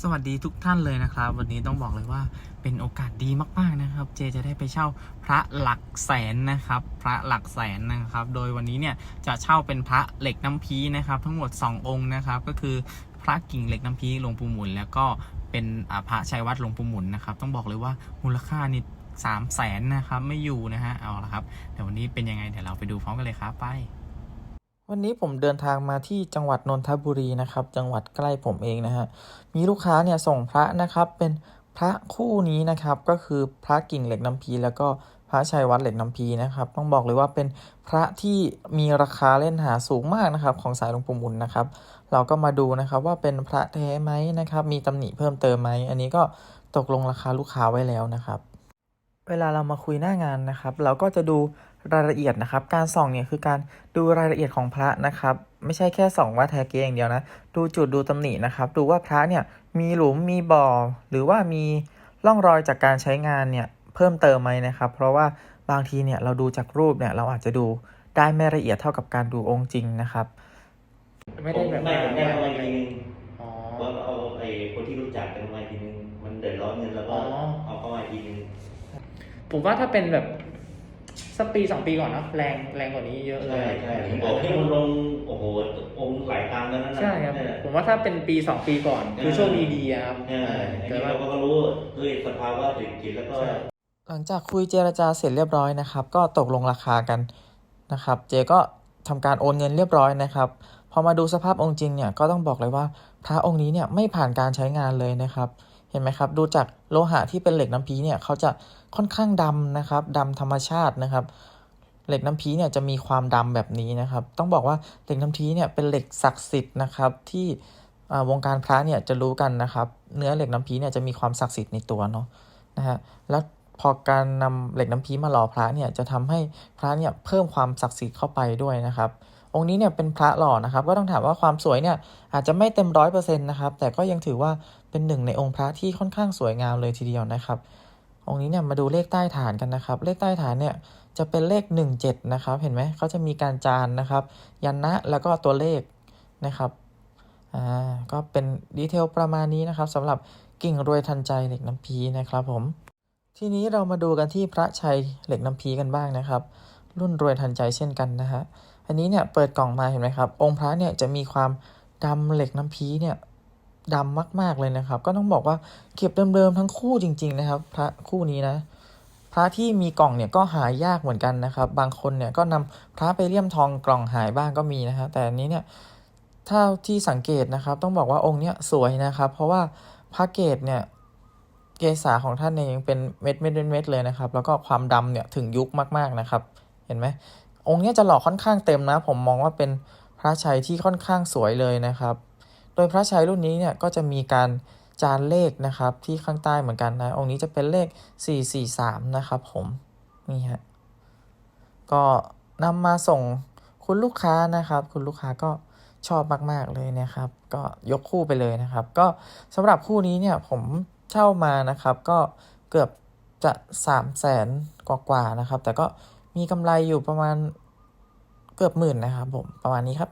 สวัสดีทุกท่านเลยนะครับ วันนี้ต้องบอกเลยว่าเป็นโอกาสดีมากๆนะครับ เจจะได้ไปเช่าพระหลักแสนนะครับ พระหลักแสนนะครับ โดยวันนี้เนี่ยจะเช่าเป็นพระเหล็กน้ำพีนะครับ ทั้งหมด 2 องค์นะครับ ก็คือพระกิ่งเหล็กน้ำพีหลวงปู่หมุน แล้วก็เป็นพระชัยวัดหลวงปู่หมุนนะครับ ต้องบอกเลยว่ามูลค่านี่สามแสนนะครับไม่อยู่นะฮะเอาละครับเดี๋ยววันนี้เป็นยังไงเดี๋ยวเราไปดูพร้อมกันเลยครับไป วันนี้ผมเดินทางมาที่จังหวัดนนทบุรีนะครับ จังหวัดใกล้ผมเองนะฮะ มีลูกค้าเนี่ยส่งพระนะครับ เป็นพระคู่นี้นะครับ ก็คือพระกิ่งเหล็กน้ำพีแล้วก็พระชัยวัดเหล็กน้ำพีนะครับ ต้องบอกเลยว่าเป็นพระที่มีราคาเล่นหาสูงมากนะครับ ของสายหลวงปู่หมุนนะครับ เราก็มาดูนะครับว่าเป็นพระแท้ไหมนะครับ มีตำหนิเพิ่มเติมไหม อันนี้ก็ตกลงราคาลูกค้าไว้แล้วนะครับ เวลาเรามาคุยหน้างานนะครับ เราก็จะดู รายละเอียดนะครับ การส่องเนี่ยคือการดูรายละเอียดของพระนะครับ ไม่ใช่แค่ส่องว่าแท้เก๊อย่างเดียวนะ ดูจุดดูตำหนินะครับ ดูว่าพระเนี่ยมีหลุมมีบ่อ หรือว่ามีร่องรอยจากการใช้งานเนี่ยเพิ่มเติมไหมนะครับ เพราะว่าบางทีเนี่ยเราดูจากรูปเนี่ยเราอาจจะดูได้ไม่ละเอียดเท่ากับการดูองค์จริงนะครับ ไม่ได้แบบไม่ผมได้มาอีกทีนึงอ๋อว่าเอาไอ้คนที่รู้จักกันมาอีกทีนึงมันเดือดร้อนเงินแล้วก็อ๋อเอาเข้ามาอีกทีนึงผมว่าถ้าเป็นแบบ สักปีสองปีก่อนเนาะแรงแรงกว่านี้เยอะเลใช่ยใช่ผมบอกให้มันลงโอ้โหองค์หลายตังค์แล้วนั่นน่ะใช่ครับ เนี่ย ผมว่าถ้าเป็นปีสองปีก่อนเออคือโชคดีดีๆอะครับเนี่ยอันแต่นี้ว่า เราก็รู้ด้วยสภาวะเศรษฐกิจแล้วก็ใช่หลังจากคุยเจรจาเสร็จเรียบร้อยนะครับ ก็ตกลงราคากันนะครับ เจก็ทำการโอนเงินเรียบร้อยนะครับ พอมาดูสภาพองค์จริงเนี่ยก็ต้องบอกเลยว่าพระองค์นี้เนี่ยไม่ผ่านการใช้งานเลยนะครับ เห็นไหมครับ ดูจากโลหะที่เป็นเหล็กน้ำพีเนี่ยเขาจะค่อนข้างดำนะครับดำธรรมชาตินะครับ เหล็กน้ำพีเนี่ยจะมีความดำแบบนี้นะครับ ต้องบอกว่าเหล็กน้ำพีเนี่ยเป็นเหล็กศักดิ์สิทธิ์นะครับที่วงการพระเนี่ยจะรู้กันนะครับ เนื้อเหล็กน้ำพีเนี่ยจะมีความศักดิ์สิทธิ์ในตัวเนาะนะฮะแล้วพอการนำเหล็กน้ำพีมาหล่อพระเนี่ยจะทำให้พระเนี่ยเพิ่มความศักดิ์สิทธิ์เข้าไปด้วยนะครับ องค์นี้เนี่ยเป็นพระหล่อนะครับ ก็ต้องถามว่าความสวยเนี่ยอาจจะไม่เต็มร้อยเปอร์เซ็นต์นะครับ แต่ก็ยังถือว่าเป็นหนึ่งในองค์พระที่ค่อนข้างสวยงามเลยทีเดียวนะครับ องค์นี้เนี่ยมาดูเลขใต้ฐานกันนะครับ เลขใต้ฐานเนี่ยจะเป็นเลข 17 นะครับ เห็นไหมเขาจะมีการจานนะครับ ยันนะแล้วก็ตัวเลขนะครับอ่าก็เป็นดีเทลประมาณนี้นะครับสำหรับกิ่งรวยทันใจเหล็กน้ำพีนะครับผมทีนี้เรามาดูกันที่พระชัยเหล็กน้ำพีกันบ้างนะครับ รุ่นรวยทันใจเช่นกันนะฮะ อันนี้เนี่ยเปิดกล่องมาเห็นไหมครับ องค์พระเนี่ยจะมีความดำเหล็กน้ำพีเนี่ยดำมาก ๆ เลยนะครับ ก็ต้องบอกว่าเก็บเดิมๆทั้งคู่จริง ๆ นะครับ พระคู่นี้นะ พระที่มีกล่องเนี่ยก็หายากเหมือนกันนะครับ บางคนเนี่ยก็นำพระไปเลี่ยมทองกล่องหายบ้างก็มีนะฮะแต่อันนี้เนี่ยถ้าที่สังเกตนะครับ ต้องบอกว่าองค์เนี้ยสวยนะครับ เพราะว่าพระเกศเนี่ยเกษาของท่านเนี่ยยังเป็นเม็ดเม็ดเม็ดเลยนะครับ แล้วก็ความดำเนี่ยถึงยุคมากๆนะครับ เห็นไหม องค์นี้จะหล่อค่อนข้างเต็มนะ ผมมองว่าเป็นพระชัยที่ค่อนข้างสวยเลยนะครับ โดยพระชัยรุ่นนี้เนี่ยก็จะมีการจานเลขนะครับที่ข้างใต้เหมือนกันนะ องค์นี้จะเป็นเลข 443 นะครับผมนี่ฮะก็นำมาส่งคุณลูกค้านะครับ คุณลูกค้าก็ชอบมากๆเลยนะครับ ก็ยกคู่ไปเลยนะครับ ก็สำหรับคู่นี้เนี่ยผมเช่ามานะครับ ก็เกือบจะ3 0 0แสนกว่าๆนะครับ แต่ก็ มีกำไรอยู่ประมาณเกือบหมื่นนะครับผมประมาณนี้ครับ